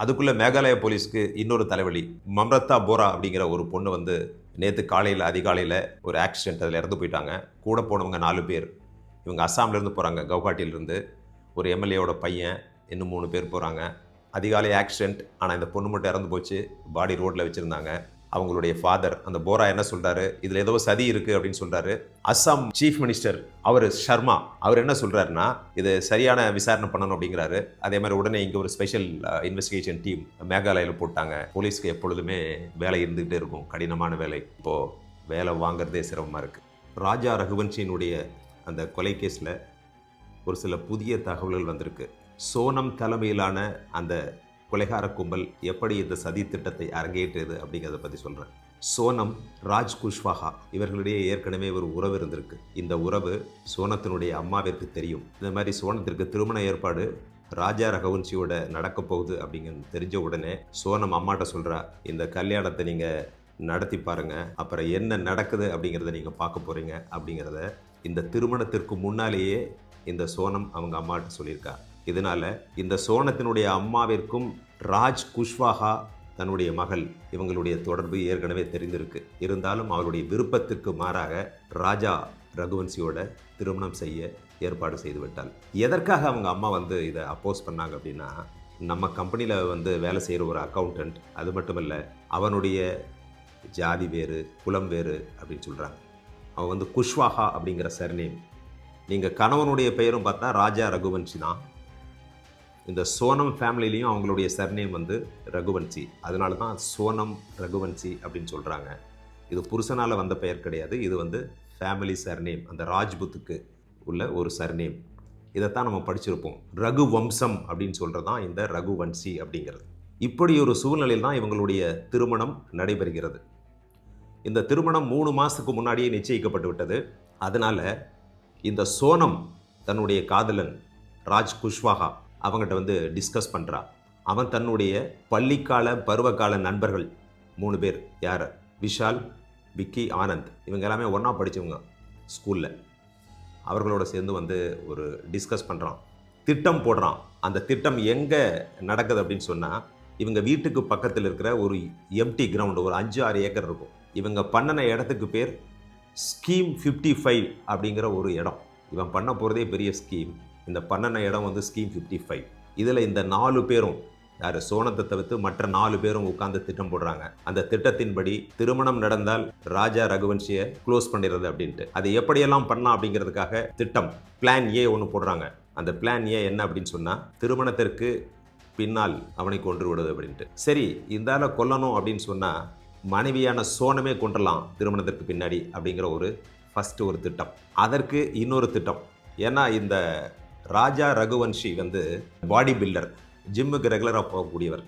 அதுக்குள்ளே மேகாலய போலீஸ்க்கு இன்னொரு தலைவலி மம்ரத்தா போரா அப்படிங்கிற ஒரு பொண்ணு வந்து நேற்று காலையில் அதிகாலையில் ஒரு ஆக்சிடென்ட் அதில் இறந்து போயிட்டாங்க. கூட போனவங்க நாலு பேர். இவங்க அஸ்ஸாம்லேருந்து போகிறாங்க கவுஹாட்டியிலேருந்து ஒரு எம்எல்ஏவோட பையன் இன்னும் மூணு பேர் போகிறாங்க அதிகாலை ஆக்சிடென்ட் ஆனால் இந்த பொண்ணு மட்டும் இறந்து போச்சு. பாடி ரோட்டில் வச்சுருந்தாங்க. அவங்களுடைய ஃபாதர் அந்த போரா என்ன சொல்கிறாரு இதில் ஏதோ சதி இருக்குது அப்படின்னு சொல்கிறாரு அஸ்ஸாம் சீஃப் மினிஸ்டர் அவர் ஷர்மா அவர் என்ன சொல்கிறாருன்னா இது சரியான விசாரணை பண்ணணும் அப்படிங்கிறாரு. அதே மாதிரி உடனே இங்கே ஒரு ஸ்பெஷல் இன்வெஸ்டிகேஷன் டீம் மேகாலயாவில் போட்டாங்க. போலீஸ்க்கு எப்பொழுதுமே வேலை இருந்துகிட்டே இருக்கும். கடினமான வேலை. இப்போது வேலை வாங்குறதே சிரமமாக இருக்குது ராஜா ரகுவன்ஷியினுடைய அந்த கொலை கேஸில் ஒரு சில புதிய தகவல்கள் வந்திருக்கு. சோனம் தலைமையிலான அந்த கொலைகார கும்பல் எப்படி இந்த சதி திட்டத்தை அரங்கேற்றியது அப்படிங்கிறத பற்றி சொல்கிறேன் சோனம் ராஜ் குஷ்வாஹா இவர்களிடையே ஏற்கனவே ஒரு உறவு இருந்திருக்கு. இந்த உறவு சோனத்தினுடைய அம்மாவிற்கு தெரியும். இந்த மாதிரி சோனத்திற்கு திருமண ஏற்பாடு ராஜா ரகவன்சியோட நடக்க போகுது அப்படிங்கிறது தெரிஞ்ச உடனே சோனம் அம்மாட்ட சொல்கிறா இந்த கல்யாணத்தை நீங்கள் நடத்தி பாருங்க. அப்புறம் என்ன நடக்குது அப்படிங்கிறத நீங்கள் பார்க்க போகிறீங்க அப்படிங்கிறத இந்த திருமணத்திற்கு முன்னாலேயே இந்த சோனம் அவங்க அம்மாட்ட சொல்லியிருக்கா. இதனால் இந்த சோனத்தினுடைய அம்மாவிற்கும் ராஜ் குஷ்வாஹா தன்னுடைய மகள் இவங்களுடைய தொடர்பு ஏற்கனவே தெரிந்திருக்கு. இருந்தாலும் அவருடைய விருப்பத்துக்கு மாறாக ராஜா ரகுவன்சியோட திருமணம் செய்ய ஏற்பாடு செய்து விட்டாள் எதற்காக அவங்க அம்மா வந்து இதை அப்போஸ் பண்ணாங்க அப்படின்னா நம்ம கம்பெனியில் வந்து வேலை செய்கிற ஒரு அக்கௌண்டன்ட் அது மட்டும் இல்லை அவனுடைய ஜாதி வேறு குலம் வேறு அப்படின்னு சொல்கிறாங்க அவன் வந்து குஷ்வாஹா அப்படிங்கிற சர்நேம் நீங்கள் கணவனுடைய பெயரும் பார்த்தா ராஜா ரகுவன்சி தான். இந்த சோனம் ஃபேமிலிலையும் அவங்களுடைய சர்நேம் வந்து ரகுவன்சி. அதனால தான் சோனம் ரகுவன்சி அப்படின்னு சொல்கிறாங்க இது புருஷனால் வந்த பெயர் கிடையாது. இது வந்து ஃபேமிலி சர்நேம் அந்த ராஜ்புத்துக்கு உள்ள ஒரு சர்நேம் இதைத்தான் நம்ம படிச்சிருப்போம். ரகு வம்சம் அப்படின்னு சொல்கிறது தான் இந்த ரகுவன்சி அப்படிங்கிறது. இப்படி ஒரு சூழ்நிலையில் தான் இவங்களுடைய திருமணம் நடைபெறுகிறது. இந்த திருமணம் மூணு மாதத்துக்கு முன்னாடியே நிச்சயிக்கப்பட்டு விட்டது. அதனால் இந்த சோனம் தன்னுடைய காதலன் ராஜ் குஷ்வாகா அவங்ககிட்ட வந்து டிஸ்கஸ் பண்ணுறான் அவன் தன்னுடைய பள்ளிக்கால பருவகால நண்பர்கள் மூணு பேர். யார்? விஷால் விக்கி ஆனந்த். இவங்க எல்லாமே ஒன்றா படித்தவங்க ஸ்கூலில் அவர்களோட சேர்ந்து வந்து ஒரு டிஸ்கஸ் பண்ணுறான் திட்டம் போடுறான். அந்த திட்டம் எங்கே நடக்குது அப்படின்னு சொன்னால் இவங்க வீட்டுக்கு பக்கத்தில் இருக்கிற ஒரு எம்டி கிரவுண்டு ஒரு அஞ்சு ஆறு ஏக்கர் இருக்கும். இவங்க பண்ணின இடத்துக்கு பேர் ஸ்கீம் ஃபிஃப்டி ஃபைவ் அப்படிங்கிற ஒரு இடம். இவன் பண்ண போகிறதே பெரிய ஸ்கீம் இந்த பன்னெண்டு இடம் வந்து ஸ்கீம் ஃபிஃப்டி ஃபைவ் இதில் இந்த நாலு பேரும் யார் சோனத்தை தவிர்த்து மற்ற நாலு பேரும் உட்கார்ந்து திட்டம் போடுறாங்க. அந்த திட்டத்தின்படி திருமணம் நடந்தால் ராஜா ரகுவன்சியை க்ளோஸ் பண்ணிடுறது அப்படின்ட்டு. அது எப்படியெல்லாம் பண்ணலாம் அப்படிங்கிறதுக்காக திட்டம் பிளான் ஏ ஒன்று போடுறாங்க. அந்த பிளான் ஏ என்ன அப்படின்னு சொன்னால் திருமணத்திற்கு பின்னால் அவனை கொன்று விடுவது அப்படின்ட்டு. சரி இந்தால கொல்லணும் அப்படின்னு சொன்னால் மனைவியான சோனமே கொன்றலாம் திருமணத்திற்கு பின்னாடி அப்படிங்கிற ஒரு ஃபஸ்ட்டு ஒரு திட்டம். அதற்கு இன்னொரு திட்டம். ஏன்னா இந்த ராஜா ரகுவன்ஷி வந்து பாடி பில்டர் ஜிம்முக்கு ரெகுலராக போகக்கூடியவர்.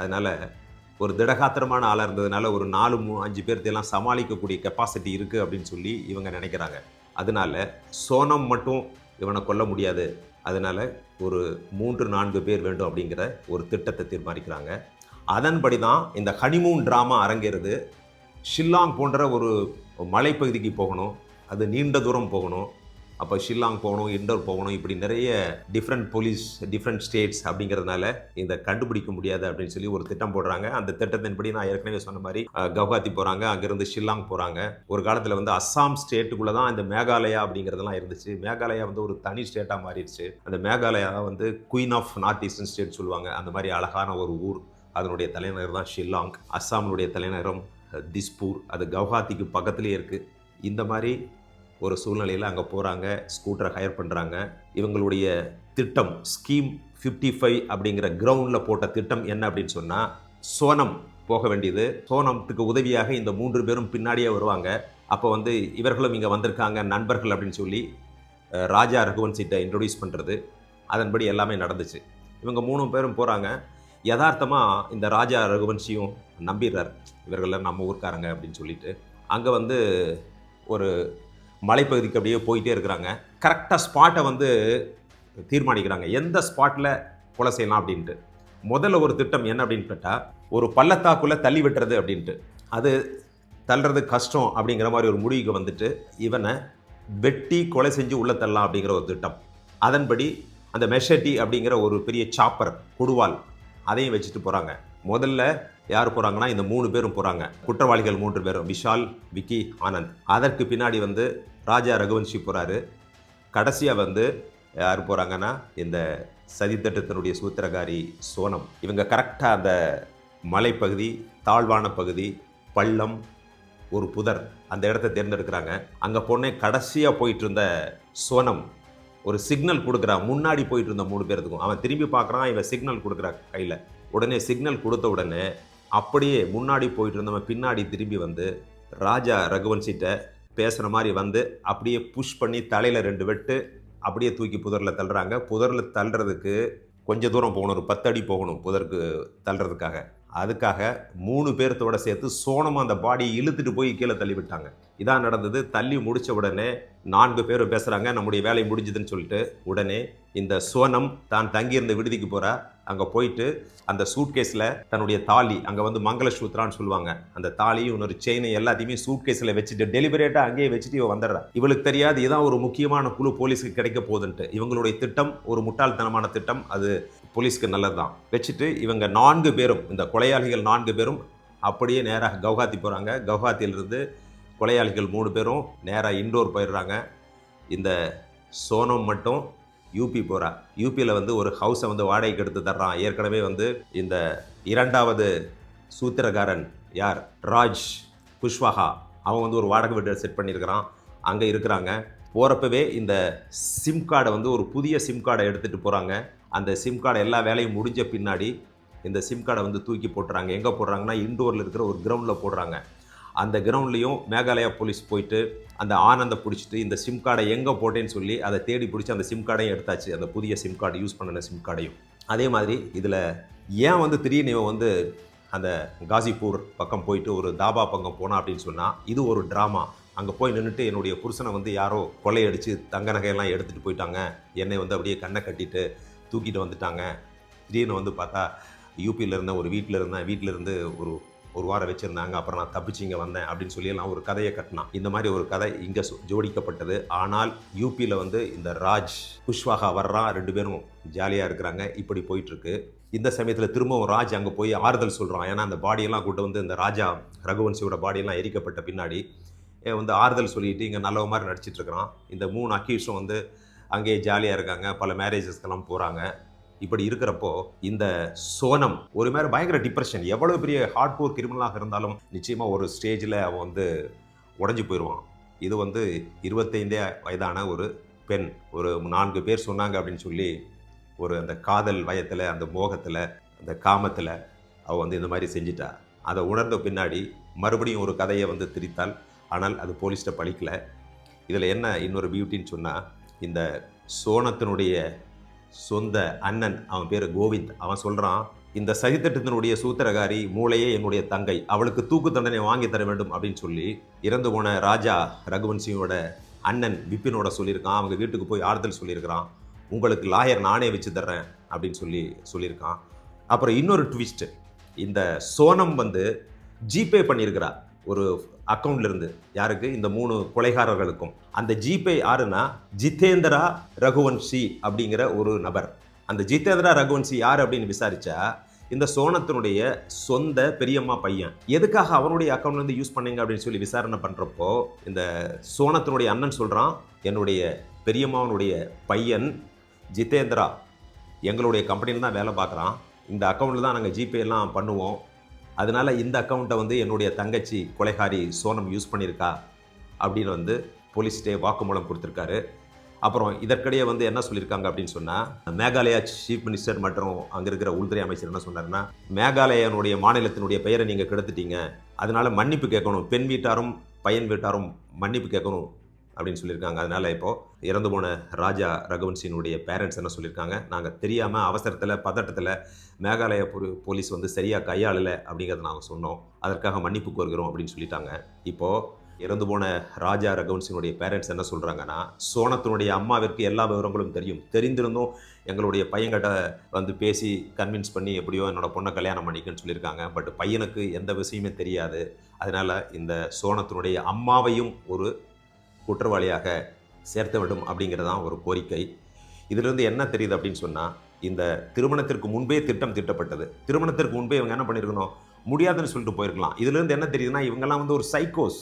அதனால் ஒரு திடகாத்திரமான ஆளாக இருந்ததுனால ஒரு நாலு மூணு அஞ்சு பேர்த்தையெல்லாம் சமாளிக்கக்கூடிய கெப்பாசிட்டி இருக்குது அப்படின்னு சொல்லி இவங்க நினைக்கிறாங்க. அதனால சோனம் மட்டும் இவனை கொல்ல முடியாது. அதனால் ஒரு மூன்று நான்கு பேர் வேண்டும் அப்படிங்கிற ஒரு திட்டத்தை தீர்மானிக்கிறாங்க. அதன்படி தான் இந்த ஹனிமூன் ட்ராமா அரங்கேறுது. ஷில்லாங் போன்ற ஒரு மலைப்பகுதிக்கு போகணும். அது நீண்ட தூரம் போகணும். அப்போ ஷில்லாங் போகணும் இண்டோர் போகணும் இப்படி நிறைய டிஃப்ரெண்ட் போலீஸ் டிஃப்ரெண்ட் ஸ்டேட்ஸ் அப்படிங்கிறதுனால இந்த கண்டுபிடிக்க முடியாது அப்படின்னு சொல்லி ஒரு திட்டம் போடுறாங்க. அந்த திட்டத்தின்படி நான் ஏற்கனவே சொன்ன மாதிரி கவுகாத்தி போகிறாங்க அங்கேருந்து ஷில்லாங் போகிறாங்க ஒரு காலத்தில் வந்து அஸ்ஸாம் ஸ்டேட்டுக்குள்ளே தான் இந்த மேகாலயா அப்படிங்கிறதெல்லாம் இருந்துச்சு. மேகாலயா வந்து ஒரு தனி ஸ்டேட்டாக மாறிடுச்சு. அந்த மேகாலயா வந்து queen of north eastern state சொல்லுவாங்க. அந்த மாதிரி அழகான ஒரு ஊர். அதனுடைய தலைநகர் தான் ஷில்லாங். அஸ்ஸாமினுடைய தலைநகரம் திஸ்பூர். அது கவுஹாத்திக்கு பக்கத்துலேயே இருக்குது இந்த மாதிரி ஒரு சூழ்நிலையில் அங்கே போகிறாங்க ஸ்கூட்டரை ஹையர் பண்ணுறாங்க இவங்களுடைய திட்டம் ஸ்கீம் ஃபிஃப்டி ஃபைவ் அப்படிங்கிற கிரவுண்டில் போட்ட திட்டம் என்ன அப்படின்னு சொன்னால் சோனம் போக வேண்டியது. சோனத்துக்கு உதவியாக இந்த மூன்று பேரும் பின்னாடியே வருவாங்க. அப்போ வந்து இவர்களும் இங்கே வந்திருக்காங்க நண்பர்கள் அப்படின்னு சொல்லி ராஜா ரகுவன்சிட்ட இன்ட்ரொடியூஸ் பண்ணுறது அதன்படி எல்லாமே நடந்துச்சு. இவங்க மூணு பேரும் போகிறாங்க யதார்த்தமாக இந்த ராஜா ரகுவன்சியும் நம்பிடுறார். இவர்கள்லாம் நம்ம ஊர்க்காரங்க அப்படின்னு சொல்லிட்டு. அங்கே வந்து ஒரு மலைப்பகுதிக்கு அப்படியே போயிட்டே இருக்கிறாங்க. கரெக்டாக ஸ்பாட்டை வந்து தீர்மானிக்கிறாங்க. எந்த ஸ்பாட்டில் கொலை செய்யலாம் அப்படின்ட்டு. முதல்ல ஒரு திட்டம் என்ன அப்படின்னு கேட்டால் ஒரு பள்ளத்தாக்குள்ளே தள்ளி விட்டுறது அப்படின்ட்டு. அது தள்ளுறது கஷ்டம் அப்படிங்கிற மாதிரி ஒரு முடிவுக்கு வந்துட்டு இவனை வெட்டி கொலை செஞ்சு உள்ளே தள்ளலாம் அப்படிங்கிற ஒரு திட்டம். அதன்படி அந்த மெஷட்டி அப்படிங்கிற ஒரு பெரிய சாப்பர் கொடுவால் அதையும் வச்சுட்டு போகிறாங்க முதல்ல யார் போகிறாங்கன்னா இந்த மூணு பேரும் போகிறாங்க குற்றவாளிகள் மூன்று பேரும் விஷால் விக்கி ஆனந்த். அதற்கு பின்னாடி வந்து ராஜா ரகுவன்ஷி போகிறாரு கடைசியாக வந்து யார் போகிறாங்கன்னா இந்த சதித்திட்டத்தினுடைய சூத்திரகாரி சோனம். இவங்க கரெக்டாக அந்த மலைப்பகுதி தாழ்வான பகுதி பள்ளம் ஒரு புதர் அந்த இடத்த தேர்ந்தெடுக்கிறாங்க. அங்கே பொண்ணே கடைசியாக போயிட்டு இருந்த சோனம் ஒரு சிக்னல் கொடுக்குறான் முன்னாடி போயிட்டு இருந்த மூணு பேர்த்துக்கும். அவன் திரும்பி பார்க்குறான் இவன் சிக்னல் கொடுக்குறா கையில். உடனே சிக்னல் கொடுத்த உடனே அப்படியே முன்னாடி போயிட்டு இருந்தவன் பின்னாடி திரும்பி வந்து ராஜா ரகுவன்சிட்ட பேசுகிற மாதிரி வந்து அப்படியே புஷ் பண்ணி தலையில் ரெண்டு வெட்டு அப்படியே தூக்கி புதரில் தள்ளுறாங்க. புதரில் தள்ளுறதுக்கு கொஞ்சம் தூரம் போகணும். ஒரு பத்து அடி போகணும் புதருக்கு தள்ளுறதுக்காக. அதுக்காக மூணு பேர்த்தோட சேர்த்து சோனமாக அந்த பாடியை இழுத்துட்டு போய் கீழே தள்ளி விட்டாங்க இதான் நடந்தது. தள்ளி முடித்த உடனே நான்கு பேரும் பேசுகிறாங்க நம்முடைய வேலை முடிஞ்சுதுன்னு சொல்லிட்டு உடனே இந்த சோனம் தான் தங்கியிருந்த விடுதிக்கு போகிறா அங்கே போயிட்டு அந்த சூட்கேஸில் தன்னுடைய தாலி அங்கே வந்து மங்கள சூத்ரான்னு சொல்லுவாங்க. அந்த தாலியும் இன்னொரு செயினை எல்லாத்தையுமே சூட்கேஸில் வச்சுட்டு டெலிவரேட்டாக அங்கேயே வச்சுட்டு இவ வந்துடுறா இவளுக்கு தெரியாது இதுதான் ஒரு முக்கியமான குழு போலீஸுக்கு கிடைக்க போகுதுன்ட்டு. இவங்களுடைய திட்டம் ஒரு முட்டாள்தனமான திட்டம் அது போலீஸ்க்கு நல்லது தான் வச்சுட்டு இவங்க நான்கு பேரும் இந்த கொலையாளிகள் நான்கு பேரும் அப்படியே நேராக கவுஹாத்தி போகிறாங்க கவுஹாத்தியிலிருந்து கொலையாளிகள் மூணு பேரும் நேராக இண்டோர் போயிடுறாங்க. இந்த சோனம் மட்டும் யூபி போகிறா யூபியில் வந்து ஒரு ஹவுஸை வந்து வாடகைக்கு எடுத்து தர்றான். ஏற்கனவே வந்து இந்த இரண்டாவது சூத்திரகாரன் யார்? ராஜ் குஷ்வாஹா. அவன் வந்து ஒரு வாடகை வீட்டை செட் பண்ணியிருக்கிறான். அங்கே இருக்கிறாங்க. போகிறப்பவே இந்த சிம் கார்டை வந்து ஒரு புதிய சிம் கார்டை எடுத்துகிட்டு போகிறாங்க அந்த சிம் கார்டை எல்லா வேலையும் முடிஞ்ச பின்னாடி இந்த சிம் கார்டை வந்து தூக்கி போட்டுறாங்க. எங்கே போடுறாங்கன்னா இண்டோரில் இருக்கிற ஒரு கிரவுண்டில் போடுறாங்க. அந்த கிரவுண்ட்லேயும் மேகாலயா போலீஸ் போயிட்டு அந்த ஆனந்தை பிடிச்சிட்டு இந்த சிம் கார்டை எங்கே போட்டேன்னு சொல்லி அதை தேடி பிடிச்சி அந்த சிம் கார்டையும் எடுத்தாச்சு. அந்த புதிய சிம் கார்டு யூஸ் பண்ணின சிம் கார்டையும் அதே மாதிரி இதில் ஏன் வந்து திடீர்னு இவன் வந்து அந்த காசிப்பூர் பக்கம் போயிட்டு ஒரு தாபா பக்கம் போனா அப்படின்னு சொன்னால் இது ஒரு ட்ராமா அங்கே போய் நின்றுட்டு என்னுடைய புருஷனை வந்து யாரோ கொள்ளையடித்து தங்க நகையெல்லாம் எடுத்துகிட்டு போயிட்டாங்க. என்னை வந்து அப்படியே கண்ணை கட்டிட்டு தூக்கிட்டு வந்துட்டாங்க. திடீர்னு வந்து பார்த்தா யூபியில் இருந்த ஒரு வீட்டில் இருந்தேன் வீட்டில் இருந்து ஒரு ஒரு வாரம் வச்சுருந்தாங்க அப்புறம் நான் தப்பிச்சு இங்கே வந்தேன் அப்படின்னு சொல்லியெல்லாம் ஒரு கதையை கட்டினான். இந்த மாதிரி ஒரு கதை இங்கே ஜோடிக்கப்பட்டது. ஆனால் யூபியில் வந்து இந்த ராஜ் குஷ்வாகா வர்றான் ரெண்டு பேரும் ஜாலியாக இருக்கிறாங்க. இப்படி போயிட்டுருக்கு. இந்த சமயத்தில் திரும்பவும் ராஜ் அங்கே போய் ஆறுதல் சொல்கிறான் ஏன்னா அந்த பாடியெல்லாம் கூட்டு வந்து இந்த ராஜா ரகுவன்சியோட பாடியெல்லாம் எரிக்கப்பட்ட பின்னாடி வந்து ஆறுதல் சொல்லிட்டு இங்கே நல்லவ மாதிரி நடிச்சிட்ருக்கிறான் இந்த மூணு அக்கீஷும் வந்து அங்கேயே ஜாலியாக இருக்காங்க. பல மேரேஜஸ்க்கெல்லாம் போகிறாங்க இப்படி இருக்கிறப்போ இந்த சோனம் ஒரு மாதிரி பயங்கர டிப்ரெஷன் எவ்வளோ பெரிய ஹார்ட் கோர் கிரிமினலாக இருந்தாலும் நிச்சயமாக ஒரு ஸ்டேஜில் அவன் வந்து உடஞ்சி போயிடுவான் இது வந்து இருபத்தைந்தே வயதான ஒரு பெண். ஒரு நான்கு பேர் சொன்னாங்க அப்படின்னு சொல்லி ஒரு அந்த காதல் வயத்தில் அந்த மோகத்தில் அந்த காமத்தில் அவள் வந்து இந்த மாதிரி செஞ்சிட்டா. அதை உணர்ந்த பின்னாடி மறுபடியும் ஒரு கதையை வந்து திரித்தாள். ஆனால் அது போலீஸ்கிட்ட பழிக்கலை. இதில் என்ன இன்னொரு பியூட்டின்னு சொன்னால் இந்த சோனத்தினுடைய சொந்த அண்ணன் அவன் பேர் கோவிந்த். அவன் சொல்கிறான் இந்த சதித்திட்டத்தினுடைய சூத்திரகாரி மூளையே என்னுடைய தங்கை. அவளுக்கு தூக்கு தண்டனை வாங்கி தர வேண்டும் அப்படின்னு சொல்லி இறந்து போன ராஜா ரகுவன் சிங்கோட அண்ணன் விபினோட சொல்லியிருக்கான். அவங்க வீட்டுக்கு போய் ஆறுதல் சொல்லியிருக்கிறான். உங்களுக்கு லாயர் நானே வச்சு தர்றேன் அப்படின்னு சொல்லி சொல்லியிருக்கான். அப்புறம் இன்னொரு ட்விஸ்ட்டு இந்த சோனம் வந்து ஜிபே பண்ணியிருக்கிறா. ஒரு அக்கௌண்ட்லேருந்து யாருக்கு? இந்த மூணு கொலைகாரர்களுக்கும். அந்த ஜிபே யாருன்னா? ஜிதேந்திரா ரகுவன்சி அப்படிங்கிற ஒரு நபர். அந்த ஜிதேந்திரா ரகுவன்சி யார் அப்படின்னு விசாரித்தா இந்த சோனத்தினுடைய சொந்த பெரியம்மா பையன். எதுக்காக அவனுடைய அக்கௌண்ட்ல இருந்து யூஸ் பண்ணீங்க அப்படின்னு சொல்லி விசாரணை பண்ணுறப்போ இந்த சோனத்தினுடைய அண்ணன் சொல்கிறான் என்னுடைய பெரியம்மாவனுடைய பையன் ஜிதேந்திரா எங்களுடைய கம்பெனியில் தான் வேலை பார்க்குறான். இந்த அக்கௌண்ட்டில் தான் நாங்கள் ஜிபே எல்லாம் பண்ணுவோம். அதனால இந்த அக்கௌண்ட்டை வந்து என்னுடைய தங்கச்சி கொலைகாரி சோனம் யூஸ் பண்ணியிருக்கா அப்படின்னு வந்து போலீஸ்டே வாக்குமூலம் கொடுத்துருக்காரு. அப்புறம் இதற்கிடையே வந்து என்ன சொல்லியிருக்காங்க அப்படின்னு சொன்னால் மேகாலயா சீஃப் மினிஸ்டர் மற்றும் அங்கே இருக்கிற உள்துறை அமைச்சர் என்ன சொன்னார்னா மேகாலயனுடைய மாநிலத்தினுடைய பெயரை நீங்கள் கெடுத்துட்டீங்க. அதனால் மன்னிப்பு கேட்கணும். பெண் வீட்டாரும் பையன் வீட்டாரும் மன்னிப்பு கேட்கணும். அப்படின்னு சொல்லியிருக்காங்க. அதனால் இப்போது இறந்து போன ராஜா ரகுவன்சினுடைய பேரண்ட்ஸ் என்ன சொல்லியிருக்காங்க? நாங்கள் தெரியாமல் அவசரத்தில் பதட்டத்தில் மேகாலய போலீஸ் வந்து சரியாக கையாளலை அப்படிங்கிறத நாங்கள் சொன்னோம். அதற்காக மன்னிப்பு கோருகிறோம் அப்படின்னு சொல்லிட்டாங்க. இப்போது இறந்து போன ராஜா ரகுவன்சினுடைய பேரண்ட்ஸ் என்ன சொல்கிறாங்கன்னா சோனத்தினுடைய அம்மாவிற்கு எல்லா விவரங்களும் தெரியும். தெரிந்திருந்தும் எங்களுடைய பையன்கிட்ட வந்து பேசி கன்வின்ஸ் பண்ணி எப்படியோ என்னோட பொண்ணை கல்யாணம் பண்ணிக்கன்னு சொல்லியிருக்காங்க. பட் பையனுக்கு எந்த விஷயமே தெரியாது. அதனால் இந்த சோனத்தினுடைய அம்மாவையும் ஒரு குற்றவாளியாக சேர்த்த விடும் அப்படிங்கிறது தான் ஒரு கோரிக்கை. இதிலிருந்து என்ன தெரியுது அப்படின்னு சொன்னால் இந்த திருமணத்திற்கு முன்பே திட்டம் திட்டப்பட்டது. திருமணத்திற்கு முன்பே இவங்க என்ன பண்ணியிருக்கணும் முடியாதுன்னு சொல்லிட்டு போயிருக்கலாம். இதுலேருந்து என்ன தெரியுதுன்னா இவங்கெல்லாம் வந்து ஒரு சைக்கோஸ்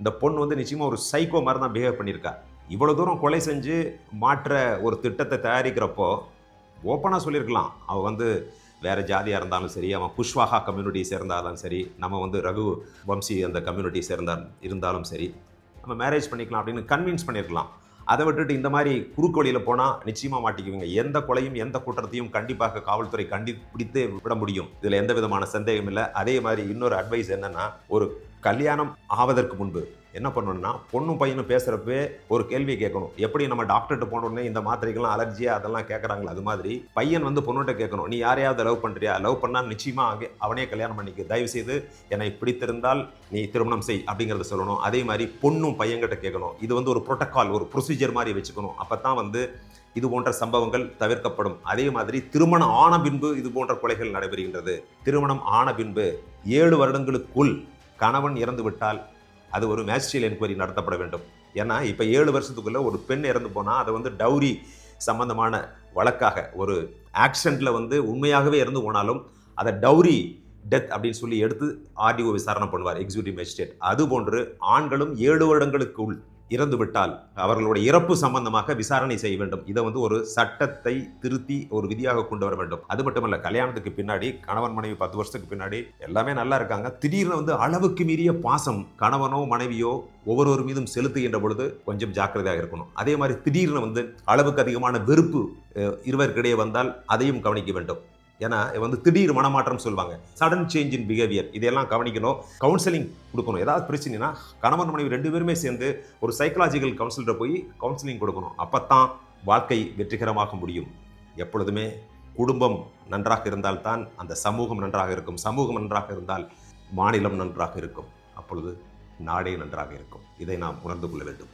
இந்த பொண்ணு வந்து நிச்சயமாக ஒரு சைக்கோ மாதிரி தான் பிஹேவ் பண்ணியிருக்கா. இவ்வளோ தூரம் கொலை செஞ்சு மாற்ற ஒரு திட்டத்தை தயாரிக்கிறப்போ ஓப்பனாக சொல்லியிருக்கலாம். அவள் வந்து வேறு ஜாதியாக இருந்தாலும் சரி அவன் புஷ்வாகா கம்யூனிட்டி சேர்ந்தாலும் சரி நம்ம வந்து ரகு வம்சி அந்த கம்யூனிட்டி சேர்ந்தா இருந்தாலும் சரி. நம்ம மேரேஜ் பண்ணிக்கலாம் அப்படின்னு கன்வின்ஸ் பண்ணியிருக்கலாம் அதை விட்டுட்டு இந்த மாதிரி குறுக்கு வழியில் போனால் நிச்சயமாக மாட்டிக்குவீங்க. எந்த கொலையும் எந்த குற்றத்தையும் கண்டிப்பாக காவல்துறை கண்டிப்பிடித்தே விட முடியும். இதில் எந்த விதமான சந்தேகம் இல்லை. அதே மாதிரி இன்னொரு அட்வைஸ் என்னென்னா ஒரு கல்யாணம் ஆவதற்கு முன்பு என்ன பண்ணணும்னா பொண்ணும் பையனும் பேசுகிறப்பே ஒரு கேள்வி கேட்கணும். எப்படி நம்ம டாக்டர்கிட்ட போனோடனே இந்த மாத்திரைகள்லாம் அலர்ஜியா அதெல்லாம் கேட்குறாங்களா அது மாதிரி பையன் வந்து பொண்ணுகிட்ட கேட்கணும். நீ யாரையாவது லவ் பண்ணுறியா லவ் பண்ணால் நிச்சயமாக அங்கே அவனே கல்யாணம் பண்ணிக்க. தயவு செய்து என்னை பிடித்திருந்தால் நீ திருமணம் செய் அப்படிங்கிறத சொல்லணும். அதே மாதிரி பொண்ணும் பையன்கிட்ட கேட்கணும். இது வந்து ஒரு ப்ரோட்டோக்கால் ஒரு ப்ரொசீஜர் மாதிரி வச்சுக்கணும். அப்போ தான் வந்து இது போன்ற சம்பவங்கள் தவிர்க்கப்படும். அதே மாதிரி திருமணம் ஆன பின்பு இது போன்ற கொலைகள் நடைபெறுகின்றது. திருமணம் ஆன பின்பு ஏழு வருடங்களுக்குள் கணவன் இறந்துவிட்டால் அது ஒரு மேஜிஸ்ட்ரியல் என்கொயரி நடத்தப்பட வேண்டும். ஏன்னா இப்போ ஏழு வருஷத்துக்குள்ளே ஒரு பெண் இறந்து போனால் அதை வந்து டவுரி சம்பந்தமான வழக்காக ஒரு ஆக்சிடெண்ட்டில் வந்து உண்மையாகவே இறந்து போனாலும் அதை டவுரி டெத் அப்படின்னு சொல்லி எடுத்து ஆர்டிஓ விசாரணை பண்ணுவார் எக்ஸிக்யூட்டிவ் மேஜிஸ்ட்ரேட் அதுபோன்று ஆண்களும் ஏழு வருடங்களுக்குள் இறந்துவிட்டால் அவர்களுடைய இறப்பு சம்பந்தமாக விசாரணை செய்ய வேண்டும். இதை வந்து ஒரு சட்டத்தை திருத்தி ஒரு விதியாக கொண்டு வர வேண்டும். அது மட்டுமல்ல கல்யாணத்துக்கு பின்னாடி கணவன் மனைவி பத்து வருஷத்துக்கு பின்னாடி எல்லாமே நல்லா இருக்காங்க. திடீர்னு வந்து அளவுக்கு மீறிய பாசம் கணவனோ மனைவியோ ஒவ்வொருவர் மீதும் செலுத்துகின்ற பொழுது கொஞ்சம் ஜாக்கிரதையாக இருக்கணும். அதே மாதிரி திடீர்னு வந்து அளவுக்கு அதிகமான வெறுப்பு இருவருக்கிடையே வந்தால் அதையும் கவனிக்க வேண்டும். ஏன்னா வந்து திடீர் மனமாற்றம் சொல்லுவாங்க. சடன் சேஞ்ச் இன் பிஹேவியர் இதெல்லாம் கவனிக்கணும். கவுன்சிலிங் கொடுக்கணும். ஏதாவது பிரச்சனைனா கணவன் மனைவி ரெண்டு பேருமே சேர்ந்து ஒரு சைக்கலாஜிக்கல் கவுன்சிலரை போய் கவுன்சிலிங் கொடுக்கணும். அப்பத்தான் வாழ்க்கை வெற்றிகரமாக முடியும். எப்பொழுதுமே குடும்பம் நன்றாக இருந்தால்தான் அந்த சமூகம் நன்றாக இருக்கும். சமூகம் நன்றாக இருந்தால் மாநிலம் நன்றாக இருக்கும். அப்பொழுது நாடே நன்றாக இருக்கும். இதை நாம் உணர்ந்து கொள்ள வேண்டும்.